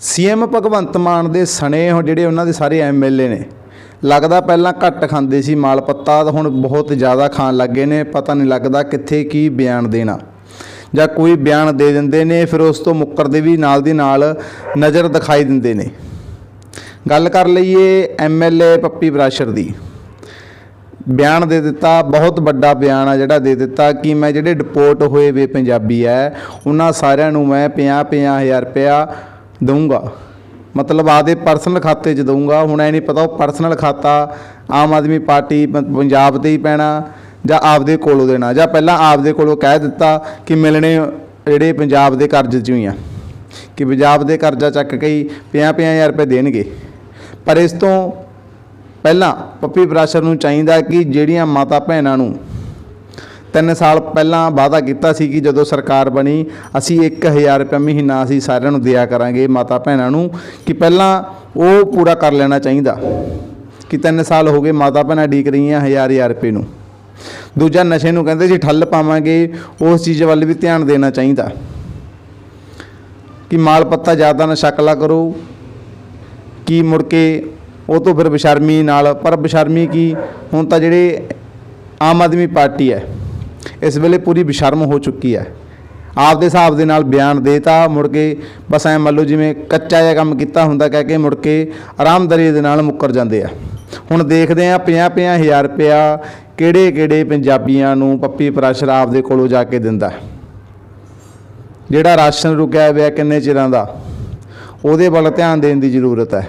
CM Bhagwant Mann ਦੇ ਸਣੇ ਉਹ ਜਿਹੜੇ ਉਹਨਾਂ ਦੇ ਸਾਰੇ ਐਮਐਲਏ ਨੇ, ਲੱਗਦਾ ਪਹਿਲਾਂ ਘੱਟ ਖਾਂਦੇ ਸੀ ਮਾਲ ਪੱਤਾ, ਤਾਂ ਹੁਣ ਬਹੁਤ ਜ਼ਿਆਦਾ ਖਾਣ ਲੱਗੇ ਨੇ, ਪਤਾ ਨਹੀਂ ਲੱਗਦਾ ਕਿੱਥੇ ਕੀ ਬਿਆਨ ਦੇਣਾ। ਜਾਂ ਕੋਈ ਬਿਆਨ ਦੇ ਦਿੰਦੇ ਨੇ, ਫਿਰ ਉਸ ਤੋਂ ਮੁੱਕਰਦੇ ਵੀ ਨਾਲ ਦੀ ਨਾਲ ਨਜ਼ਰ ਦਿਖਾਈ ਦਿੰਦੇ ਨੇ। ਗੱਲ ਕਰ ਲਈਏ ਐਮਐਲਏ ਪੱਪੀ ਬਰਾਸ਼ਰ ਦੀ। ਬਿਆਨ ਦੇ ਦਿੱਤਾ, ਬਹੁਤ ਵੱਡਾ ਬਿਆਨ ਆ ਜਿਹੜਾ ਦੇ ਦਿੱਤਾ ਕਿ ਮੈਂ ਜਿਹੜੇ ਡਿਪੋਰਟ ਹੋਏ ਵੇ ਪੰਜਾਬੀ ਐ, ਉਹਨਾਂ ਸਾਰਿਆਂ ਨੂੰ ਮੈਂ 50 50000 ਰੁਪਇਆ ਦਊਂਗਾ। ਮਤਲਬ ਆਦੇ ਪਰਸਨਲ ਖਾਤੇ 'ਚ ਦਊਂਗਾ। ਹੁਣ ਐ ਨਹੀਂ ਪਤਾ ਉਹ ਪਰਸਨਲ ਖਾਤਾ ਆਮ ਆਦਮੀ ਪਾਰਟੀ ਪੰਜਾਬ ਤੇ ਹੀ ਪੈਣਾ ਜਾਂ ਆਪਦੇ ਕੋਲੋਂ ਦੇਣਾ ਜਾਂ ਪਹਿਲਾਂ ਆਪਦੇ ਕੋਲੋਂ ਕਹਿ ਦਿੱਤਾ ਕਿ ਮਿਲਣੇ ਜਿਹੜੇ ਪੰਜਾਬ ਦੇ ਕਰਜ਼ੇ 'ਚ ਹੀ ਆ। ਕਿ ਪੰਜਾਬ ਦੇ ਕਰਜ਼ਾ ਚੱਕ ਕੇ ਹੀ 50 50000 ਰੁਪਏ ਦੇਣਗੇ। ਪਰ ਇਸ ਤੋਂ ਪਹਿਲਾਂ ਪੱਪੀ ਬਰਾਸ਼ਰ ਨੂੰ ਚਾਹੀਦਾ ਕਿ ਜਿਹੜੀਆਂ ਮਾਤਾ ਭੈਣਾਂ ਨੂੰ ਤਿੰਨ ਸਾਲ ਪਹਿਲਾਂ ਵਾਅਦਾ ਕੀਤਾ ਸੀ ਕਿ ਜਦੋਂ ਸਰਕਾਰ ਬਣੀ, ਅਸੀਂ 1000 ਰੁਪਏ ਮਹੀਨਾ ਅਸੀਂ ਸਾਰਿਆਂ ਨੂੰ ਦਿਆ ਕਰਾਂਗੇ ਮਾਤਾ ਭੈਣਾਂ ਨੂੰ, ਕਿ ਪਹਿਲਾਂ ਉਹ ਪੂਰਾ ਕਰ ਲੈਣਾ ਚਾਹੀਦਾ। ਕਿ ਤਿੰਨ ਸਾਲ ਹੋ ਗਏ ਮਾਤਾ ਭੈਣਾਂ ਡੀਕ ਰਹੀਆਂ ਹਜ਼ਾਰ ਹਜ਼ਾਰ ਰੁਪਏ ਨੂੰ। ਦੂਜਾ ਨਸ਼ੇ ਨੂੰ ਕਹਿੰਦੇ ਜੀ ਠੱਲ ਪਾਵਾਂਗੇ, ਉਸ ਚੀਜ਼ ਵੱਲ ਵੀ ਧਿਆਨ ਦੇਣਾ ਚਾਹੀਦਾ। ਕਿ ਮਾਲ ਪੱਤਾ ਜ਼ਿਆਦਾ ਨਾ ਸ਼ਕਲਾ ਕਰੋ। ਕਿ ਮੁੜ ਕੇ ਉਹ ਤੋਂ ਫਿਰ ਬਸ਼ਰਮੀ ਨਾਲ, ਪਰ ਬਸ਼ਰਮੀ ਕੀ, ਹੁਣ ਤਾਂ ਜਿਹੜੇ ਆਮ ਆਦਮੀ ਪਾਰਟੀ ਹੈ ਇਸ ਵੇਲੇ ਪੂਰੀ ਬਿਸ਼ਰਮ ਹੋ ਚੁੱਕੀ ਹੈ। ਆਪਦੇ ਹਿਸਾਬ ਦੇ ਨਾਲ ਬਿਆਨ ਦੇਤਾ, ਮੁੜ ਕੇ ਬਸ ਐ ਮੰਨ ਲਓ ਜਿਵੇਂ ਕੱਚਾ ਜਿਹਾ ਕੰਮ ਕੀਤਾ ਹੁੰਦਾ, ਕਹਿ ਕੇ ਮੁੜ ਕੇ ਆਰਾਮਦਾਰੀ ਦੇ ਨਾਲ ਮੁੱਕਰ ਜਾਂਦੇ ਆ। ਹੁਣ ਦੇਖਦੇ ਆ 50 50 ਹਜ਼ਾਰ ਰੁਪਇਆ ਕਿਹੜੇ ਕਿਹੜੇ ਪੰਜਾਬੀਆਂ ਨੂੰ ਪੱਪੀ ਪ੍ਰੈਸ਼ਰ ਆਪਦੇ ਕੋਲੋਂ ਜਾ ਕੇ ਦਿੰਦਾ। ਜਿਹੜਾ ਰਾਸ਼ਨ ਰੁਕਿਆ ਹੋਇਆ ਕਿੰਨੇ ਚਿਰਾਂ ਦਾ, ਉਹਦੇ ਵੱਲ ਧਿਆਨ ਦੇਣ ਦੀ ਜ਼ਰੂਰਤ ਹੈ।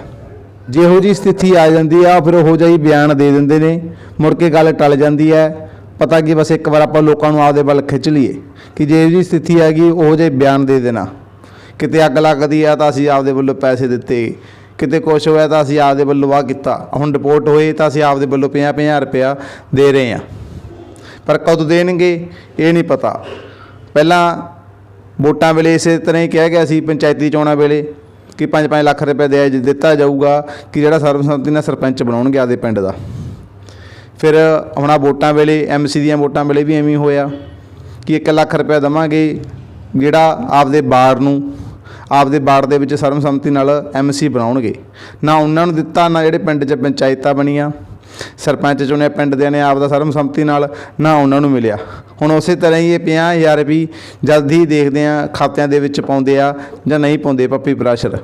ਜਿਹੋ ਜੀ ਸਥਿਤੀ ਆ ਜਾਂਦੀ ਆ, ਫਿਰ ਉਹ ਜਿਹਾ ਹੀ ਬਿਆਨ ਦੇ ਦਿੰਦੇ ਨੇ, ਮੁੜ ਕੇ ਗੱਲ ਟਲ ਜਾਂਦੀ ਹੈ। ਪਤਾ ਕੀ ਬਸ ਇੱਕ ਵਾਰ ਆਪਾਂ ਲੋਕਾਂ ਨੂੰ ਆਪਦੇ ਵੱਲ ਖਿੱਚ ਲਈਏ ਕਿ ਜੇ ਜੀ ਸਥਿਤੀ ਹੈਗੀ, ਉਹ ਜਿਹੇ ਬਿਆਨ ਦੇ ਦੇਣਾ। ਕਿਤੇ ਅੱਗ ਲੱਗਦੀ ਆ ਤਾਂ ਅਸੀਂ ਆਪਦੇ ਵੱਲੋਂ ਪੈਸੇ ਦਿੱਤੇ। ਕਿਤੇ ਕੁਛ ਹੋਇਆ ਤਾਂ ਅਸੀਂ ਆਪਦੇ ਵੱਲੋਂ ਆ ਕੀਤਾ। ਹੁਣ ਰਿਪੋਰਟ ਹੋਏ ਤਾਂ ਅਸੀਂ ਆਪਦੇ ਵੱਲੋਂ 50 50 ਰੁਪਇਆ ਦੇ ਰਹੇ ਹਾਂ। ਪਰ ਕਦੋਂ ਦੇਣਗੇ, ਇਹ ਨਹੀਂ ਪਤਾ। ਪਹਿਲਾਂ ਵੋਟਾਂ ਵੇਲੇ ਇਸੇ ਤਰ੍ਹਾਂ ਹੀ ਕਿਹਾ ਗਿਆ ਸੀ ਪੰਚਾਇਤੀ ਚੋਣਾਂ ਵੇਲੇ ਕਿ 5-5 ਲੱਖ ਰੁਪਏ ਦੇ ਦਿੱਤਾ ਜਾਊਗਾ ਕਿ ਜਿਹੜਾ ਸਰਬਸੰਮਤੀ ਨਾਲ ਸਰਪੰਚ ਬਣਾਉਣਗੇ ਆਦੇ ਪਿੰਡ ਦਾ। ਫਿਰ ਹੁਣ ਵੋਟਾਂ ਵੇਲੇ ਐਮਸੀ ਦੀਆਂ ਵੋਟਾਂ ਵੇਲੇ ਵੀ ਐਵੇਂ ਹੋਇਆ ਕਿ 1 ਲੱਖ ਰੁਪਏ ਦਵਾਂਗੇ ਜਿਹੜਾ ਆਪਦੇ ਬਾੜ ਨੂੰ, ਆਪਦੇ ਬਾੜ ਦੇ ਵਿੱਚ ਸਰਬਸੰਮਤੀ ਨਾਲ ਐਮਸੀ ਬਣਾਉਣਗੇ। ਨਾ ਉਹਨਾਂ ਨੂੰ ਦਿੱਤਾ, ਨਾ ਜਿਹੜੇ ਪਿੰਡ 'ਚ ਪੰਚਾਇਤਾਂ ਬਣੀਆਂ, ਸਰਪੰਚ ਚੁਣਿਆ ਪਿੰਡ ਦੇ ਨੇ ਆਪਦਾ ਸਰਬਸੰਮਤੀ ਨਾਲ, ਨਾ ਉਹਨਾਂ ਨੂੰ ਮਿਲਿਆ। ਹੁਣ ਉਸੇ ਤਰ੍ਹਾਂ ਹੀ ਇਹ 50000 ਵੀ ਜਲਦੀ ਹੀ ਦੇਖਦੇ ਆ ਖਾਤਿਆਂ ਦੇ ਵਿੱਚ ਪਾਉਂਦੇ ਆ ਜਾਂ ਨਹੀਂ ਪਾਉਂਦੇ, ਪੱਪੀ ਪ੍ਰੈਸ਼ਰ